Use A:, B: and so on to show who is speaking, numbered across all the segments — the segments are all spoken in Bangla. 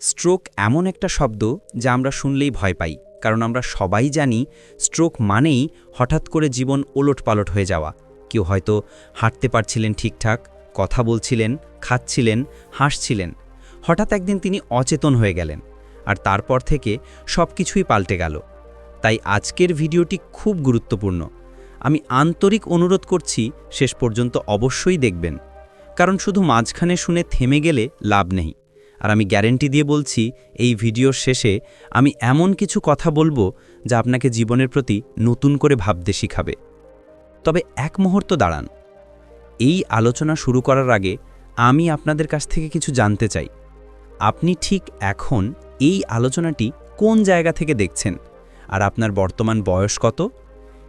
A: স্ট্রোক এমন একটা শব্দ যা আমরা শুনলেই ভয় পাই, কারণ আমরা সবাই জানি স্ট্রোক মানেই হঠাৎ করে জীবন ওলটপালট হয়ে যাওয়া। কেউ হয়তো হাঁটতে পারছিলেন ঠিকঠাক, কথা বলছিলেন, খাচ্ছিলেন, হাসছিলেন। হঠাৎ একদিন তিনি অচেতন হয়ে গেলেন আর তারপর থেকে সব কিছুই পাল্টে গেল। তাই আজকের ভিডিওটি খুব গুরুত্বপূর্ণ। আমি আন্তরিক অনুরোধ করছি শেষ পর্যন্ত অবশ্যই দেখবেন। কারণ শুধু মাঝখানে শুনে থেমে গেলে লাভ নেই। আর আমি গ্যারেন্টি দিয়ে বলছি, এই ভিডিওর শেষে আমি এমন কিছু কথা বলব যা আপনাকে জীবনের প্রতি নতুন করে ভাবতে শিখাবে। তবে এক মুহূর্ত দাঁড়ান। এই আলোচনা শুরু করার আগে আমি আপনাদের কাছ থেকে কিছু জানতে চাই। আপনি ঠিক এখন এই আলোচনাটি কোন জায়গা থেকে দেখছেন? আর আপনার বর্তমান বয়স কত?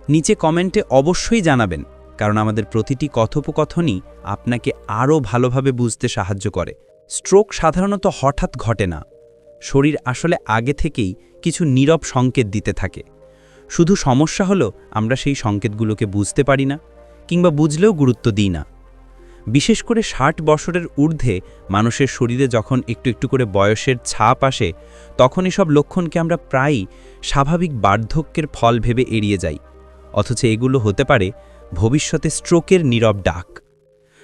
A: নিচে কমেন্টে অবশ্যই জানাবেন, কারণ আমাদের প্রতিটি কথোপকথনই আপনাকে আরও ভালোভাবে বুঝতে সাহায্য করে। স্ট্রোক সাধারণত হঠাৎ ঘটে না। শরীর আসলে আগে থেকেই কিছু নীরব সংকেত দিতে থাকে। শুধু সমস্যা হলো আমরা সেই সংকেতগুলোকে বুঝতে পারি না কিংবা বুঝলেও গুরুত্ব দিই না। বিশেষ করে ষাট বছরের ঊর্ধ্বে মানুষের শরীরে যখন একটু একটু করে বয়সের ছাপ আসে, তখন এসব লক্ষণকে আমরা প্রায়ই স্বাভাবিক বার্ধক্যের ফল ভেবে এড়িয়ে যাই। অথচ এগুলো হতে পারে ভবিষ্যতে স্ট্রোকের নীরব ডাক।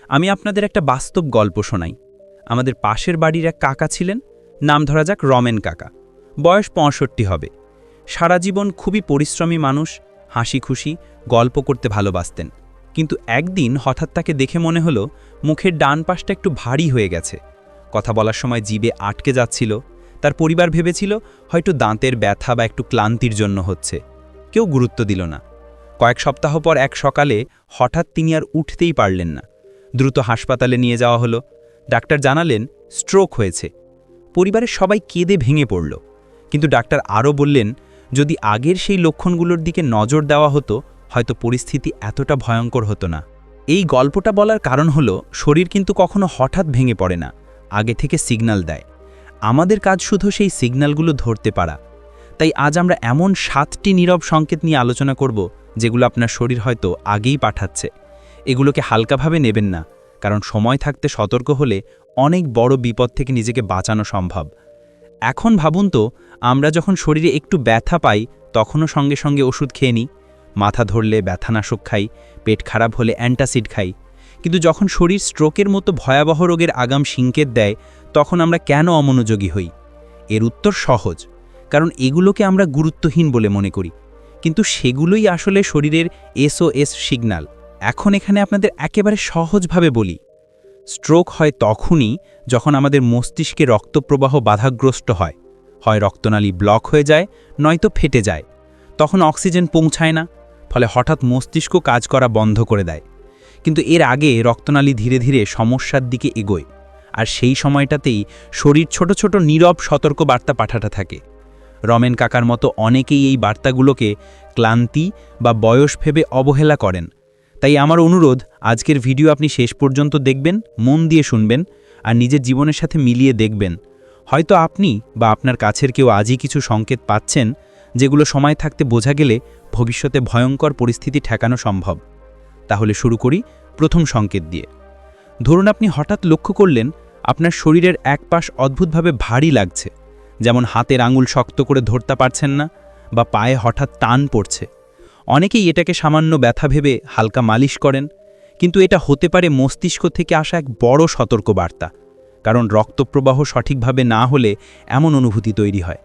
A: আমি আপনাদের একটা বাস্তব গল্প শোনাই। আমাদের পাশের বাড়ির এক কাকা ছিলেন, নাম ধরা যাক রমেন কাকা। বয়স পঁয়ষট্টি হবে। সারা জীবন খুবই পরিশ্রমী মানুষ, হাসি খুশি, গল্প করতে ভালোবাসতেন। কিন্তু একদিন হঠাৎ তাকে দেখে মনে হলো, মুখের ডান পাশটা একটু ভারী হয়ে গেছে। কথা বলার সময় জিবে আটকে যাচ্ছিল। তার পরিবার ভেবেছিল, হয়তো দাঁতের ব্যথা বা একটু ক্লান্তির জন্য হচ্ছে। কেউ গুরুত্ব দিল না। কয়েক সপ্তাহ পর এক সকালে হঠাৎ তিনি আর উঠতেই পারলেন না। দ্রুত হাসপাতালে নিয়ে যাওয়া হলো। ডাক্তার জানালেন, স্ট্রোক হয়েছে। পরিবারের সবাই কেঁদে ভেঙে পড়ল। কিন্তু ডাক্তার আরও বললেন, যদি আগের সেই লক্ষণগুলোর দিকে নজর দেওয়া হতো, হয়তো পরিস্থিতি এতটা ভয়ঙ্কর হতো না। এই গল্পটা বলার কারণ হলো, শরীর কিন্তু কখনো হঠাৎ ভেঙে পড়ে না, আগে থেকে সিগন্যাল দেয়। আমাদের কাজ শুধু সেই সিগন্যালগুলো ধরতে পারা। তাই আজ আমরা এমন সাতটি নীরব সংকেত নিয়ে আলোচনা করব, যেগুলো আপনার শরীর হয়তো আগেই পাঠাচ্ছে। এগুলোকে হালকাভাবে নেবেন না। কারণ সময় থাকতে সতর্ক হলে অনেক বড় বিপদ থেকে নিজেকে বাঁচানো সম্ভব। এখন ভাবুন তো, আমরা যখন শরীরে একটু ব্যথা পাই, তখনও সঙ্গে সঙ্গে ওষুধ খেয়ে নিই। মাথা ধরলে ব্যথানাশক খাই, পেট খারাপ হলে অ্যান্টাসিড খাই। কিন্তু যখন শরীর স্ট্রোকের মতো ভয়াবহ রোগের আগাম সিঙ্কেত দেয়, তখন আমরা কেন অমনোযোগী হই? এর উত্তর সহজ, কারণ এগুলোকে আমরা গুরুত্বহীন বলে মনে করি। কিন্তু সেগুলোই আসলে শরীরের এসওএস সিগন্যাল এখন এখানে আপনাদের একেবারে সহজভাবে বলি। স্ট্রোক হয় তখনই যখন আমাদের মস্তিষ্কে রক্তপ্রবাহ বাধাগ্রস্ত হয়। হয় রক্তনালী ব্লক হয়ে যায়, নয়তো ফেটে যায়। তখন অক্সিজেন পৌঁছায় না, ফলে হঠাৎ মস্তিষ্ক কাজ করা বন্ধ করে দেয়। কিন্তু এর আগে রক্তনালী ধীরে ধীরে সমস্যার দিকে এগোয়, আর সেই সময়টাতেই শরীর ছোট ছোট নীরব সতর্ক বার্তা পাঠাতে থাকে। রমেন কাকার মতো অনেকেই এই বার্তাগুলোকে ক্লান্তি বা বয়স ভেবে অবহেলা করেন। তাই আমার অনুরোধ, আজকের ভিডিও আপনি শেষ পর্যন্ত দেখবেন, মন দিয়ে শুনবেন আর নিজের জীবনের সাথে মিলিয়ে দেখবেন। হয়তো আপনি বা আপনার কাছের কেউ আজই কিছু সংকেত পাচ্ছেন, যেগুলো সময় থাকতে বোঝা গেলে ভবিষ্যতে ভয়ঙ্কর পরিস্থিতি ঠেকানো সম্ভব। তাহলে শুরু করি প্রথম সংকেত দিয়ে। ধরুন আপনি হঠাৎ লক্ষ্য করলেন, আপনার শরীরের এক পাশ অদ্ভুতভাবে ভারী লাগছে, যেমন হাতের আঙুল শক্ত করে ধরতে পারছেন না বা পায়ে হঠাৎ টান পড়ছে। অনেকেই এটাকে সামান্য ব্যথা ভেবে হালকা মালিশ করেন, কিন্তু এটা হতে পারে মস্তিষ্ক থেকে আসা এক বড় সতর্ক বার্তা কারণ রক্তপ্রবাহ সঠিকভাবে না হলে এমন অনুভূতি তৈরি হয়।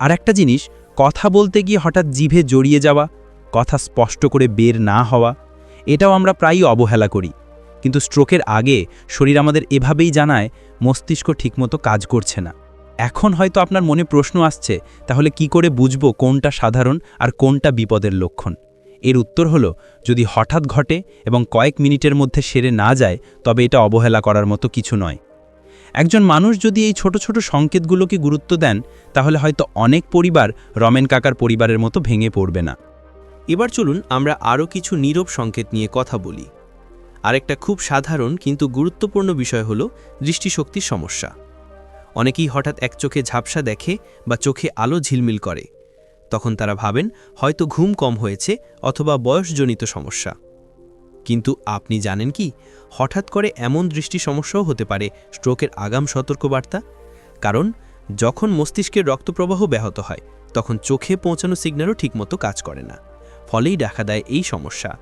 A: আর একটা জিনিস, কথা বলতে গিয়ে হঠাৎ জিভে জড়িয়ে যাওয়া, কথা স্পষ্ট করে বের না হওয়া, এটাও আমরা প্রায়ই অবহেলা করি, কিন্তু স্ট্রোকের আগে শরীর আমাদের এভাবেই জানায়, মস্তিষ্ক ঠিকমতো কাজ করছে না। এখন হয়তো আপনার মনে প্রশ্ন আসছে, তাহলে কি করে বুঝব কোনটা সাধারণ আর কোনটা বিপদের লক্ষণ? এর উত্তর হলো, যদি হঠাৎ ঘটে এবং কয়েক মিনিটের মধ্যে সেরে না যায়, তবে এটা অবহেলা করার মতো কিছু নয়। একজন মানুষ যদি এই ছোট ছোট সংকেতগুলোকে গুরুত্ব দেন, তাহলে হয়তো অনেক পরিবার রমেন কাকার পরিবারের মতো ভেঙে পড়বে না।
B: এবার চলুন আমরা আরও কিছু নীরব সংকেত নিয়ে কথা বলি। আরেকটা খুব সাধারণ কিন্তু গুরুত্বপূর্ণ বিষয় হল দৃষ্টিশক্তির সমস্যা। অনেকেই হঠাৎ এক চোখে ঝাপসা দেখে বা চোখে আলো ঝিলমিল করে। তখন তারা ভাবেন, হয়তো ঘুম কম হয়েছে অথবা বয়সজনিত সমস্যা। কিন্তু আপনি জানেন কি, হঠাৎ করে এমন দৃষ্টি সমস্যাও হতে পারে স্ট্রোকের আগাম সতর্কবার্তা। কারণ, যখন মস্তিষ্কের রক্তপ্রবাহ ব্যাহত হয়, তখন চোখে পৌঁছানো সিগন্যালও ঠিকমতো কাজ করে না। ফলেই দেখা দেয় এই সমস্যা।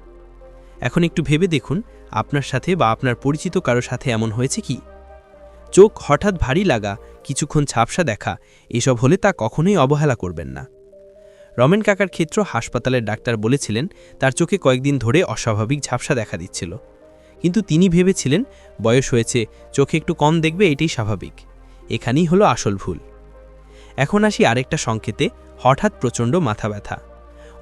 B: এখন একটু ভেবে দেখুন, আপনার সাথে বা আপনার পরিচিত কারও সাথে এমন হয়েছে কি? চোখ হঠাৎ ভারী লাগা, কিছুক্ষণ ঝাপসা দেখা, এসব হলে তা কখনোই অবহেলা করবেন না। রমেন কাকার ক্ষেত্র হাসপাতালের ডাক্তার বলেছিলেন, তার চোখে কয়েকদিন ধরে অস্বাভাবিক ঝাপসা দেখা দিচ্ছিল। কিন্তু তিনি ভেবেছিলেন, বয়স হয়েছে, চোখে একটু কম দেখবে, এটাই স্বাভাবিক। এখানেই হলো আসল ভুল। এখন আসি আরেকটা সংকেতে, হঠাৎ প্রচণ্ড মাথা ব্যথা।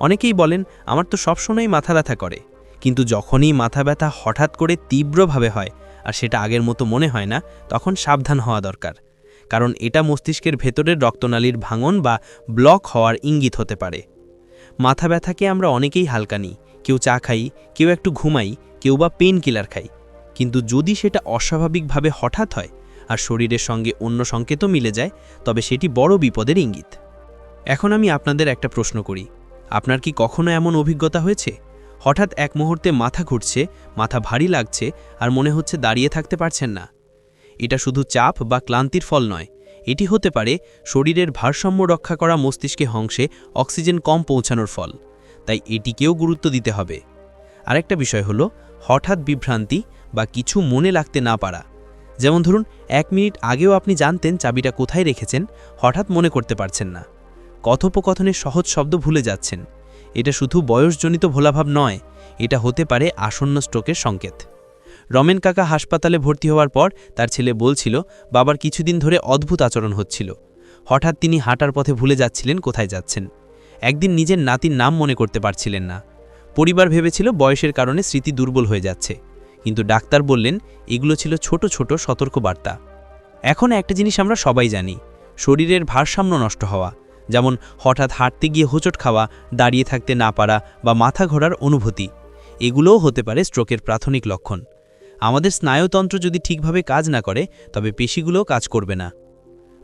B: অনেকেই বলেন, আমার তো সবসময়ই মাথা ব্যথা করে। কিন্তু যখনই মাথা ব্যথা হঠাৎ করে তীব্রভাবে হয় আর সেটা আগের মতো মনে হয় না, তখন সাবধান হওয়া দরকার। কারণ এটা মস্তিষ্কের ভেতরের রক্তনালীর ভাঙন বা ব্লক হওয়ার ইঙ্গিত হতে পারে। মাথা ব্যথাকে আমরা অনেকেই হালকা নিই। কেউ চা খাই, কেউ একটু ঘুমাই, কেউ বা পেন কিলার খাই। কিন্তু যদি সেটা অস্বাভাবিকভাবে হঠাৎ হয় আর শরীরের সঙ্গে অন্য সংকেতও মিলে যায়, তবে সেটি বড় বিপদের ইঙ্গিত। এখন আমি আপনাদের একটা প্রশ্ন করি। আপনার কি কখনো এমন অভিজ্ঞতা হয়েছে? হঠাৎ এক মুহূর্তে মাথা ঘুরছে, মাথা ভারী লাগছে আর মনে হচ্ছে দাঁড়িয়ে থাকতে পারছেন না। এটা শুধু চাপ বা ক্লান্তির ফল নয়, এটি হতে পারে শরীরের ভারসাম্য রক্ষা করা মস্তিষ্কে হংসে অক্সিজেন কম পৌঁছানোর ফল, তাই এটিকেও গুরুত্ব দিতে হবে। আরেকটা বিষয় হলো, হঠাৎ বিভ্রান্তি বা কিছু মনে লাগতে না পারা। যেমন ধরুন, এক মিনিট আগেও আপনি জানতেন চাবিটা কোথায় রেখেছেন, হঠাৎ মনে করতে পারছেন না। কথোপকথনের সহজ শব্দ ভুলে যাচ্ছেন। এটা শুধু বয়সজনিত ভোলাভাব নয়, এটা হতে পারে আসন্ন স্ট্রোকের সংকেত। রমেন কাকা হাসপাতালে ভর্তি হওয়ার পর তার ছেলে বলছিল, বাবার কিছুদিন ধরে অদ্ভুত আচরণ হচ্ছিল। হঠাৎ তিনি হাঁটার পথে ভুলে যাচ্ছিলেন, কোথায় যাচ্ছেন? একদিন নিজের নাতির নাম মনে করতে পারছিলেন না। পরিবার ভেবেছিল বয়সের কারণে স্মৃতি দুর্বল হয়ে যাচ্ছে। কিন্তু ডাক্তার বললেন, এগুলো ছিল ছোট ছোট সতর্ক বার্তা এখন একটা জিনিস আমরা সবাই জানি, শরীরের ভারসাম্য নষ্ট হওয়া। যেমন হঠাৎ হাঁটতে গিয়ে হোঁচট খাওয়া, দাঁড়িয়ে থাকতে না পারা বা মাথা ঘোরার অনুভূতি। এগুলোও হতে পারে স্ট্রোকের প্রাথমিক লক্ষণ। আমাদের স্নায়ুতন্ত্র যদি ঠিকভাবে কাজ না করে, তবে পেশিগুলোও কাজ করবে না।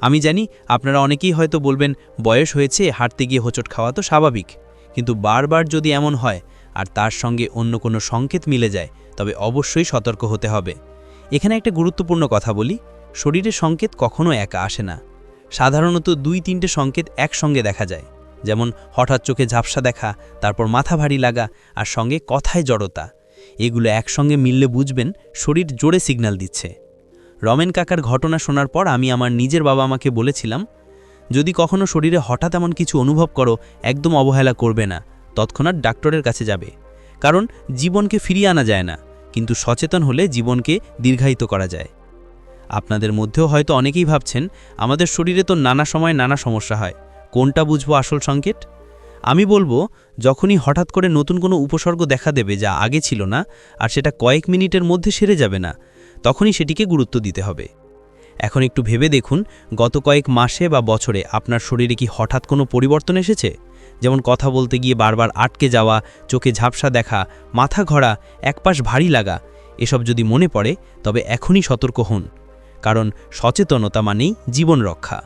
B: আমি জানি আপনারা অনেকেই হয়তো বলবেন, বয়স হয়েছে, হাঁটতে গিয়ে হোঁচট খাওয়া তো স্বাভাবিক। কিন্তু বারবার যদি এমন হয়, আর তার সঙ্গে অন্য কোনো সংকেত মিলে যায়, তবে অবশ্যই সতর্ক হতে হবে। এখানে একটা গুরুত্বপূর্ণ কথা বলি শরীরের সংকেত কখনো একা আসে না। সাধারণত দুই তিনটে সংকেত একসঙ্গে দেখা যায়। যেমন হঠাৎ চোখে ঝাপসা দেখা, তারপর মাথা ভারী লাগা আর সঙ্গে কথায় জড়তা। এগুলো একসঙ্গে মিললে বুঝবেন শরীর জোরে সিগন্যাল দিচ্ছে। রমেন কাকার ঘটনা শোনার পর আমি আমার নিজের বাবা মাকে বলেছিলাম, যদি কখনো শরীরে হঠাৎ এমন কিছু অনুভব করো, একদম অবহেলা করবে না। তৎক্ষণাৎ ডাক্তারের কাছে যাবে। কারণ জীবনকে ফিরিয়ে আনা যায় না, কিন্তু সচেতন হলে জীবনকে দীর্ঘায়িত করা যায়। আপনাদের মধ্যেও হয়তো অনেকেই ভাবছেন, আমাদের শরীরে তো নানা সময় নানা সমস্যা হয়। কোনটা বুঝব আসল সংকেত? আমি বলব, যখনই হঠাৎ করে নতুন কোনো উপসর্গ দেখা দেবে যা আগে ছিল না, আর সেটা কয়েক মিনিটের মধ্যে সেরে যাবে না, তখনই সেটিকে গুরুত্ব দিতে হবে। এখন একটু ভেবে দেখুন, গত কয়েক মাসে বা বছরে আপনার শরীরে কি হঠাৎ কোনো পরিবর্তন এসেছে? যেমন কথা বলতে গিয়ে বারবার আটকে যাওয়া, চোখে ঝাপসা দেখা, মাথা ঘোরা, একপাশ ভারী লাগা, এসব যদি মনে পড়ে, তবে এখনই সতর্ক হন। কারণ সচেতনতা মানেই জীবন রক্ষা।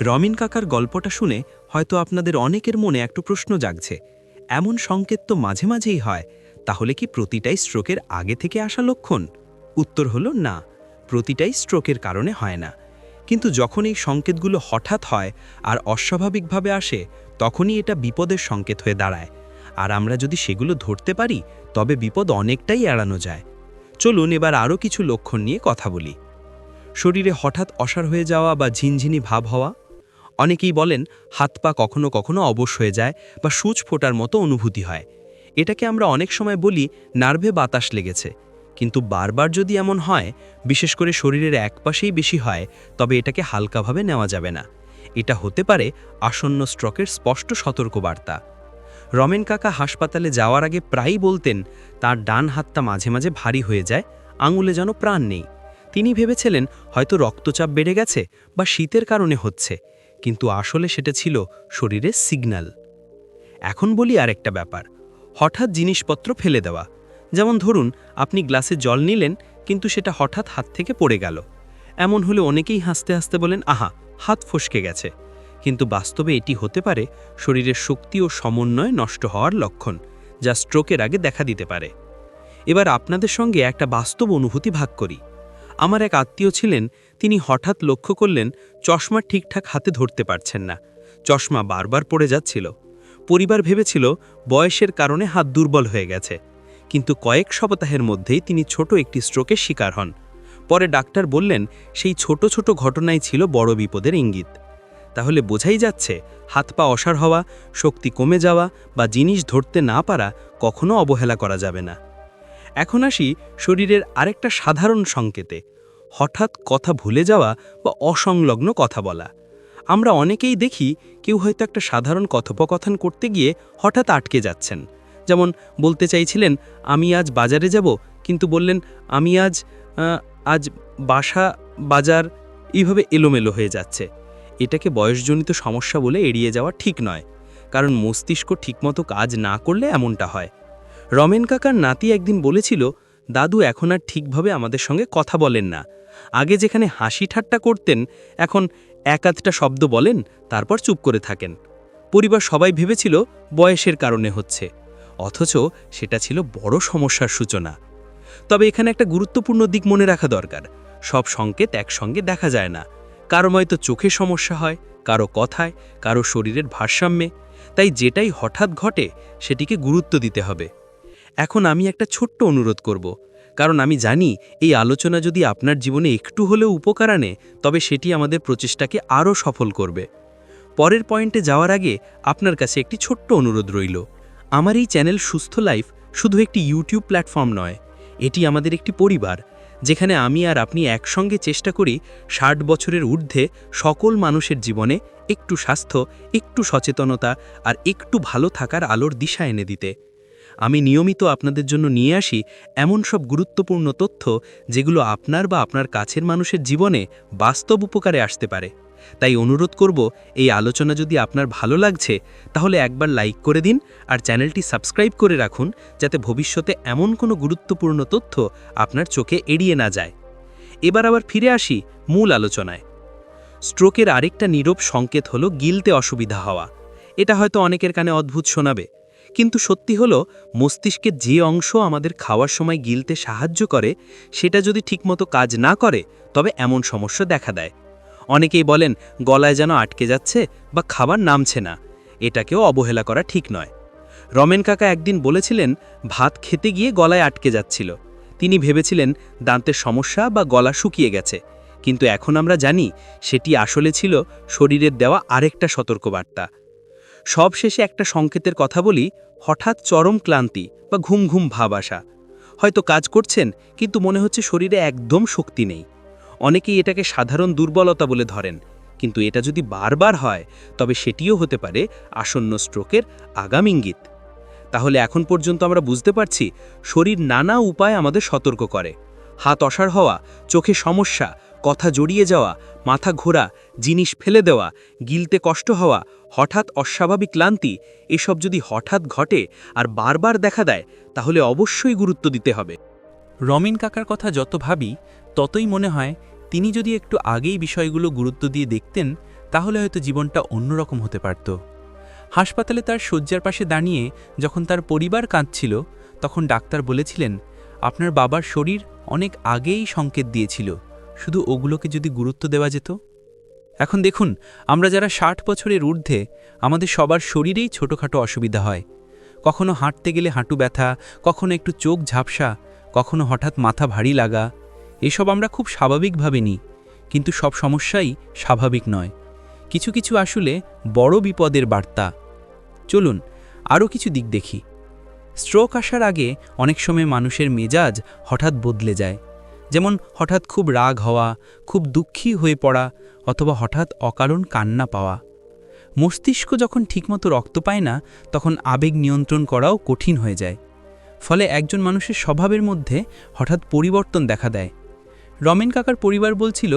C: রমিন কাকার গল্পটা শুনে হয়তো আপনাদের অনেকের মনে একটু প্রশ্ন জাগছে, এমন সংকেত তো মাঝে মাঝেই হয়, তাহলে কি প্রতিটাই স্ট্রোকের আগে থেকে আসা লক্ষণ? উত্তর হলো না, প্রতিটাই স্ট্রোকের কারণে হয় না। কিন্তু যখন এই সংকেতগুলো হঠাৎ হয় আর অস্বাভাবিকভাবে আসে, তখনই এটা বিপদের সংকেত হয়ে দাঁড়ায়। আর আমরা যদি সেগুলো ধরতে পারি, তবে বিপদ অনেকটাই এড়ানো যায়। চলুন এবার আরও কিছু লক্ষণ নিয়ে কথা বলি। শরীরে হঠাৎ অসার হয়ে যাওয়া বা ঝিনঝিনি ভাব হওয়া? অনেকেই বলেন, হাত পা কখনো কখনো অবশ হয়ে যায় বা সূচ ফোটার মতো অনুভূতি হয়। এটাকে আমরা অনেক সময় বলি, নার্ভে বাতাস লেগেছে। কিন্তু বারবার যদি এমন হয়, বিশেষ করে শরীরের এক পাশেই বেশি হয়, তবে এটাকে হালকাভাবে নেওয়া যাবে না। এটা হতে পারে আসন্ন স্ট্রোকের স্পষ্ট সতর্কবার্তা। রমেন কাকা হাসপাতালে যাওয়ার আগে প্রায়ই বলতেন, তার ডান হাতটা মাঝে মাঝে ভারী হয়ে যায়, আঙুলে যেন প্রাণ নেই। তিনি ভেবেছিলেন হয়তো রক্তচাপ বেড়ে গেছে বা শীতের কারণে হচ্ছে, কিন্তু আসলে সেটা ছিল শরীরের সিগন্যাল। এখন বলি আরেকটা ব্যাপার, হঠাৎ জিনিসপত্র ফেলে দেওয়া। যেমন ধরুন, আপনি গ্লাসে জল নিলেন, কিন্তু সেটা হঠাৎ হাত থেকে পড়ে গেল। এমন হলে অনেকেই হাসতে হাসতে বলেন, আহা, হাত ফসকে গেছে। কিন্তু বাস্তবে এটি হতে পারে শরীরের শক্তি ও সমন্বয় নষ্ট হওয়ার লক্ষণ, যা স্ট্রোকের আগে দেখা দিতে পারে। এবার আপনাদের সঙ্গে একটা বাস্তব অনুভূতি ভাগ করি। আমার এক আত্মীয় ছিলেন, তিনি হঠাৎ লক্ষ্য করলেন চশমা ঠিকঠাক হাতে ধরতে পারছেন না। চশমা বারবার পড়ে যাচ্ছিল। পরিবার ভেবেছিল বয়সের কারণে হাত দুর্বল হয়ে গেছে। কিন্তু কয়েক সপ্তাহের মধ্যেই তিনি ছোট একটি স্ট্রোকের শিকার হন। পরে ডাক্তার বললেন, সেই ছোট ছোট ঘটনাই ছিল বড় বিপদের ইঙ্গিত। তাহলে বোঝাই যাচ্ছে, হাত পা অসার হওয়া, শক্তি কমে যাওয়া বা জিনিস ধরতে না পারা কখনো অবহেলা করা যাবে না। এখন আসি শরীরের আরেকটা সাধারণ সংকেতে। হঠাৎ কথা ভুলে যাওয়া বা অসংলগ্ন কথা বলা। আমরা অনেকেই দেখি কেউ হয়তো একটা সাধারণ কথোপকথন করতে গিয়ে হঠাৎ আটকে যাচ্ছেন। যেমন বলতে চাইছিলেন, আমি আজ বাজারে যাব। কিন্তু বললেন, আমি আজ আজ বাসা, বাজার এইভাবে এলোমেলো হয়ে যাচ্ছে। এটাকে বয়সজনিত সমস্যা বলে এড়িয়ে যাওয়া ঠিক নয়। কারণ মস্তিষ্ক ঠিকমতো কাজ না করলে এমনটা হয়। রমেন কাকার নাতি একদিন বলেছিল, দাদু এখন আর ঠিকভাবে আমাদের সঙ্গে কথা বলেন না। আগে যেখানে হাসি ঠাট্টা করতেন, এখন এক আধটা শব্দ বলেন, তারপর চুপ করে থাকেন। পরিবার সবাই ভেবেছিল বয়সের কারণে হচ্ছে, অথচ সেটা ছিল বড় সমস্যার সূচনা। তবে এখানে একটা গুরুত্বপূর্ণ দিক মনে রাখা দরকার, সব সংকেত একসঙ্গে দেখা যায় না। কারও হয়তো চোখে সমস্যা হয়, কারও কথায়, কারও শরীরের ভারসাম্যে, তাই যেটাই হঠাৎ ঘটে, সেটিকে গুরুত্ব দিতে হবে। এখন আমি একটা ছোট্ট অনুরোধ করব। কারণ আমি জানি এই আলোচনা যদি আপনার জীবনে একটু হলেও উপকার আনে, তবে সেটি আমাদের প্রচেষ্টাকে আরও সফল করবে। পরের পয়েন্টে যাওয়ার আগে আপনার কাছে একটি ছোট্ট অনুরোধ রইল। আমার এই চ্যানেল সুস্থ লাইফ শুধু একটি ইউটিউব প্ল্যাটফর্ম নয়, এটি আমাদের একটি পরিবার, যেখানে আমি আর আপনি একসঙ্গে চেষ্টা করি ষাট বছরের ঊর্ধ্বে সকল মানুষের জীবনে একটু স্বাস্থ্য, একটু সচেতনতা আর একটু ভালো থাকার আলোর দিশা এনে দিতে। আমি নিয়মিত আপনাদের জন্য নিয়ে আসি এমন সব গুরুত্বপূর্ণ তথ্য যেগুলো আপনার বা আপনার কাছের মানুষের জীবনে বাস্তব উপকারে আসতে পারে। তাই অনুরোধ করব, এই আলোচনা যদি আপনার ভালো লাগছে, তাহলে একবার লাইক করে দিন আর চ্যানেলটি সাবস্ক্রাইব করে রাখুন যাতে ভবিষ্যতে এমন কোনো গুরুত্বপূর্ণ তথ্য আপনার চোখে এড়িয়ে না যায়। এবার আবার ফিরে আসি মূল আলোচনায়। স্ট্রোকের আরেকটা নীরব সংকেত হলো গিলতে অসুবিধা হওয়া। এটা হয়তো অনেকের কানে অদ্ভুত শোনাবে। কিন্তু সত্যি হলো, মস্তিষ্কের যে অংশ আমাদের খাওয়ার সময় গিলতে সাহায্য করে, সেটা যদি ঠিকমতো কাজ না করে, তবে এমন সমস্যা দেখা দেয়। অনেকেই বলেন, গলায় যেন আটকে যাচ্ছে বা খাবার নামছে না। এটাকেও অবহেলা করা ঠিক নয়। রমেন কাকা একদিন বলেছিলেন, ভাত খেতে গিয়ে গলায় আটকে যাচ্ছিল। তিনি ভেবেছিলেন দান্তের সমস্যা বা গলা শুকিয়ে গেছে। কিন্তু এখন আমরা জানি, সেটি আসলে ছিল শরীরের দেওয়া আরেকটা সতর্কবার্তা। সব শেষে একটা সংকেতের কথা বলি, হঠাৎ চরম ক্লান্তি বা ঘুম ঘুম ভাব আসা। হয়তো কাজ করছেন, কিন্তু মনে হচ্ছে শরীরে একদম শক্তি নেই। অনেকেই এটাকে সাধারণ দুর্বলতা বলে ধরেন, কিন্তু এটা যদি বারবার হয়, তবে সেটিও হতে পারে আসন্ন স্ট্রোকের আগাম ইঙ্গিত। তাহলে এখন পর্যন্ত আমরা বুঝতে পারছি, শরীর নানা উপায় আমাদের সতর্ক করে। হাত অসাড় হওয়া, চোখে সমস্যা, কথা জড়িয়ে যাওয়া, মাথা ঘোরা, জিনিস ফেলে দেওয়া, গিলতে কষ্ট হওয়া হঠাৎ অস্বাভাবিক ক্লান্তি এসব যদি হঠাৎ ঘটে আর বারবার দেখা দেয়, তাহলে অবশ্যই গুরুত্ব দিতে হবে।
D: রমিন কাকার কথা যত ভাবি, ততই মনে হয় তিনি যদি একটু আগেই বিষয়গুলো গুরুত্ব দিয়ে দেখতেন, তাহলে হয়তো জীবনটা অন্যরকম হতে পারত। হাসপাতালে তার শয্যার পাশে দাঁড়িয়ে যখন তার পরিবার কাঁদছিল, তখন ডাক্তার বলেছিলেন, আপনার বাবার শরীর অনেক আগেই সংকেত দিয়েছিল। শুধু ওগুলোকে যদি গুরুত্ব দেওয়া যেত? এখন দেখুন, আমরা যারা ষাট বছরের ঊর্ধ্বে, আমাদের সবার শরীরেই ছোটোখাটো অসুবিধা হয়। কখনো হাঁটতে গেলে হাঁটু ব্যথা, কখনো একটু চোখ ঝাপসা, কখনো হঠাৎ মাথা ভারী লাগা, এসব আমরা খুব স্বাভাবিকভাবে নিই। কিন্তু সব সমস্যাই স্বাভাবিক নয়। কিছু কিছু আসলে বড় বিপদের বার্তা। চলুন, আরও কিছু দিক দেখি। স্ট্রোক আসার আগে অনেক সময় মানুষের মেজাজ হঠাৎ বদলে যায়। যেমন হঠাৎ খুব রাগ হওয়া, খুব দুঃখী হয়ে পড়া অথবা হঠাৎ অকারণ কান্না পাওয়া। মস্তিষ্ক যখন ঠিকমতো রক্ত পায় না, তখন আবেগ নিয়ন্ত্রণ করাও কঠিন হয়ে যায়। ফলে একজন মানুষের স্বভাবের মধ্যে হঠাৎ পরিবর্তন দেখা দেয়। রমেন কাকার পরিবার বলছিল,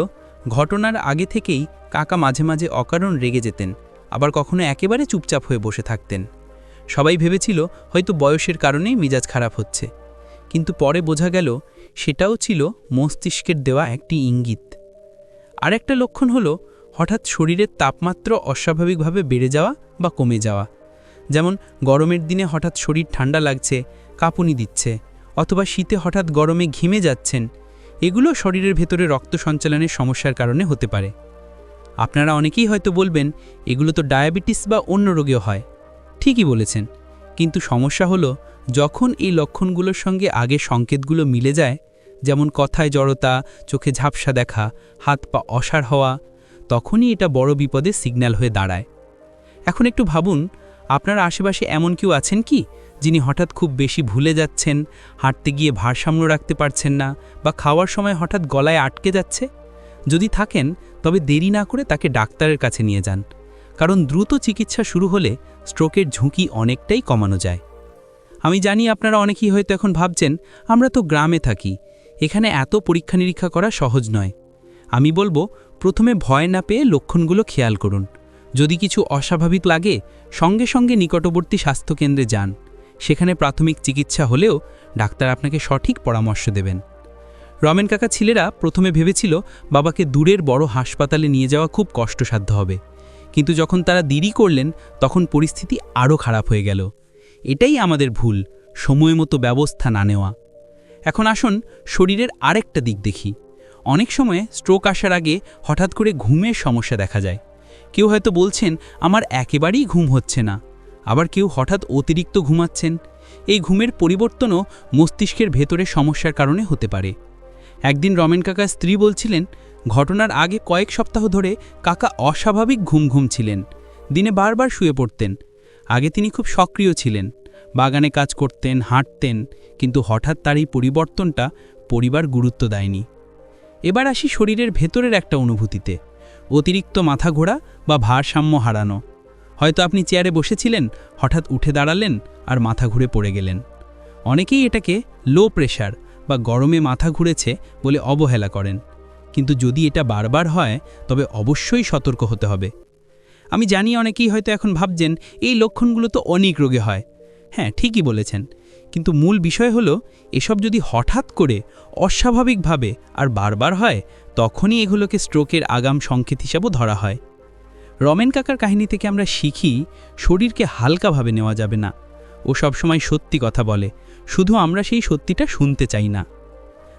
D: ঘটনার আগে থেকেই কাকা মাঝে মাঝে অকারণ রেগে যেতেন, আবার কখনো একেবারে চুপচাপ হয়ে বসে থাকতেন। সবাই ভেবেছিল হয়তো বয়সের কারণেই মিজাজ খারাপ হচ্ছে। কিন্তু পরে বোঝা গেল সেটাও ছিল মস্তিষ্কের দেওয়া একটি ইঙ্গিত। আর একটা লক্ষণ হলো হঠাৎ শরীরের তাপমাত্রা অস্বাভাবিকভাবে বেড়ে যাওয়া বা কমে যাওয়া। যেমন গরমের দিনে হঠাৎ শরীর ঠান্ডা লাগছে, কাঁপুনি দিচ্ছে, অথবা শীতে হঠাৎ গরমে ঘিমে যাচ্ছেন, এগুলো শরীরের ভেতরে রক্ত সঞ্চালনের সমস্যার কারণে হতে পারে। আপনারা অনেকেই হয়তো বলবেন, এগুলো তো ডায়াবেটিস বা অন্য রোগেও হয়। ঠিকই বলেছেন, কিন্তু সমস্যা হলো যখন এই লক্ষণগুলোর সঙ্গে আগে সংকেতগুলো মিলে যায়, যেমন কথায় জড়তা, চোখে ঝাপসা দেখা, হাত পা অসাড় হওয়া, তখনই এটা বড় বিপদে সিগন্যাল হয়ে দাঁড়ায়। এখন একটু ভাবুন, আপনার আশেপাশে এমন কেউ আছেন কি, যিনি হঠাৎ খুব বেশি ভুলে যাচ্ছেন, হাঁটতে গিয়ে ভারসাম্য রাখতে পারছেন না, বা খাওয়ার সময় হঠাৎ গলায় আটকে যাচ্ছে? যদি থাকেন, তবে দেরি না করে তাকে ডাক্তারের কাছে নিয়ে যান, কারণ দ্রুত চিকিৎসা শুরু হলে স্ট্রোকের ঝুঁকি অনেকটাই কমানো যায়। আমি জানি আপনারা অনেকেই হয়তো এখন ভাবছেন, আমরা তো গ্রামে থাকি, এখানে এত পরীক্ষা নিরীক্ষা করা সহজ নয়। আমি বলব, প্রথমে ভয় না পেয়ে লক্ষণগুলো খেয়াল করুন। যদি কিছু অস্বাভাবিক লাগে, সঙ্গে সঙ্গে নিকটবর্তী স্বাস্থ্যকেন্দ্রে যান। সেখানে প্রাথমিক চিকিৎসা হলেও ডাক্তার আপনাকে সঠিক পরামর্শ দেবেন। রমেন কাকা ছেলেরা প্রথমে ভেবেছিল, বাবাকে দূরের বড় হাসপাতালে নিয়ে যাওয়া খুব কষ্টসাধ্য হবে। কিন্তু যখন তারা দেরি করলেন, তখন পরিস্থিতি আরও খারাপ হয়ে গেল। এটাই আমাদের ভুল সময় মতো ব্যবস্থা না নেওয়া। এখন আসুন শরীরের আরেকটা দিক দেখি। অনেক সময় স্ট্রোক আসার আগে হঠাৎ করে ঘুমের সমস্যা দেখা যায়। কেউ হয়তো বলছেন, আমার একেবারেই ঘুম হচ্ছে না। আবার কেউ হঠাৎ অতিরিক্ত ঘুমাচ্ছেন। এই ঘুমের পরিবর্তনও মস্তিষ্কের ভেতরে সমস্যার কারণে হতে পারে। একদিন রমেন কাকার স্ত্রী বলছিলেন, ঘটনার আগে কয়েক সপ্তাহ ধরে কাকা অস্বাভাবিক ঘুম ঘুম ছিলেন দিনে বারবার শুয়ে পড়তেন। আগে তিনি খুব সক্রিয় ছিলেন। বাগানে কাজ করতেন, হাঁটতেন, কিন্তু হঠাৎ তার এই পরিবর্তনটা পরিবার গুরুত্ব দেয়নি। এবার আসি শরীরের ভেতরের একটা অনুভূতিতে। অতিরিক্ত মাথা ঘোরা বা ভারসাম্য হারানো। হয়তো আপনি চেয়ারে বসেছিলেন, হঠাৎ উঠে দাঁড়ালেন আর মাথা ঘুরে পড়ে গেলেন। অনেকেই এটাকে লো প্রেশার বা গরমে মাথা ঘুরেছে বলে অবহেলা করেন। কিন্তু যদি এটা বারবার হয়, তবে অবশ্যই সতর্ক হতে হবে। আমি জানি অনেকেই হয়তো এখন ভাবছেন, এই লক্ষণগুলো তো অনেক রোগে হয়। হ্যাঁ ঠিকই বলেছেন। কিন্তু মূল বিষয় হলো, এসব যদি হঠাৎ করে অস্বাভাবিকভাবে আর বারবার হয়, তখনই এগুলোকে স্ট্রোকের আগাম সংকেত হিসাবেও ধরা হয়। রমেন কাকার কাহিনী থেকে আমরা শিখি, শরীরকে হালকাভাবে নেওয়া যাবে না। ও সবসময় সত্যি কথা বলে, শুধু আমরা সেই সত্যিটা শুনতে চাই না।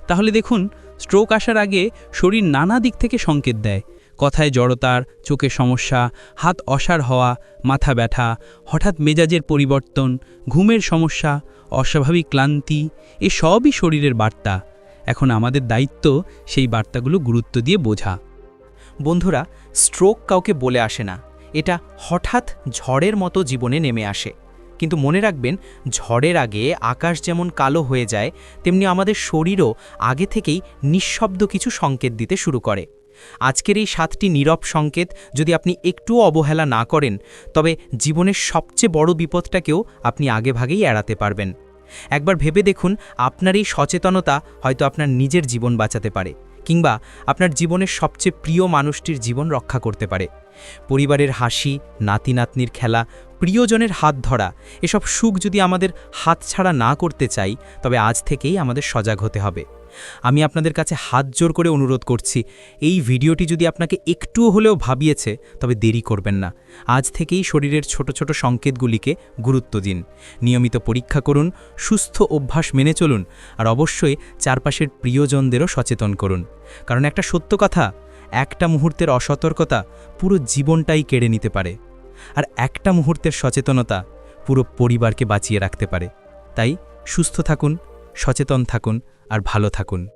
D: তাহলে দেখুন, স্ট্রোক আসার আগে শরীর নানা দিক থেকে সংকেত দেয়। কথায় জড়তার, চোখে সমস্যা, হাত অসার হওয়া, মাথা ব্যথা, হঠাৎ মেজাজের পরিবর্তন, ঘুমের সমস্যা, অস্বাভাবিক ক্লান্তি, এ সবই শরীরের বার্তা। এখন আমাদের দায়িত্ব সেই বার্তাগুলো গুরুত্ব দিয়ে বোঝা।
E: বন্ধুরা, স্ট্রোক কাউকে বলে আসে না। এটা হঠাৎ ঝড়ের মতো জীবনে নেমে আসে। কিন্তু মনে রাখবেন, ঝড়ের আগে আকাশ যেমন কালো হয়ে যায়, তেমনি আমাদের শরীরও আগে থেকেই নিঃশব্দ কিছু সংকেত দিতে শুরু করে। আজকের এই সাতটি নীরব সংকেত যদি আপনি একটুও অবহেলা না করেন, তবে জীবনের সবচেয়ে বড় বিপদটাকেও আপনি আগেভাগেই এড়াতে পারবেন। একবার ভেবে দেখুন, আপনার এই সচেতনতা হয়তো আপনার নিজের জীবন বাঁচাতে পারে, কিংবা আপনার জীবনের সবচেয়ে প্রিয় মানুষটির জীবন রক্ষা করতে পারে। পরিবারের হাসি নাতি নাতনির খেলা, প্রিয়জনের হাত ধরা, এসব সুখ যদি আমাদের হাতছাড়া না করতে চাই, তবে আজ থেকেই আমাদের সজাগ হতে হবে। আমি আপনাদের কাছে হাত জোর করে অনুরোধ করছি, এই ভিডিওটি যদি আপনাকে একটুও হলেও ভাবিয়েছে, তবে দেরি করবেন না। আজ থেকেই শরীরের ছোট ছোট সংকেতগুলিকে গুরুত্ব দিন। নিয়মিত পরীক্ষা করুন, সুস্থ অভ্যাস মেনে চলুন, আর অবশ্যই চারপাশের প্রিয়জনদেরও সচেতন করুন। কারণ একটা সত্য কথা, একটা মুহূর্তের অসতর্কতা পুরো জীবনটাই কেড়ে নিতে পারে। আর একটা মুহূর্তের সচেতনতা পুরো পরিবারকে বাঁচিয়ে রাখতে পারে। তাই সুস্থ থাকুন, সচেতন থাকুন আর ভালো থাকুন।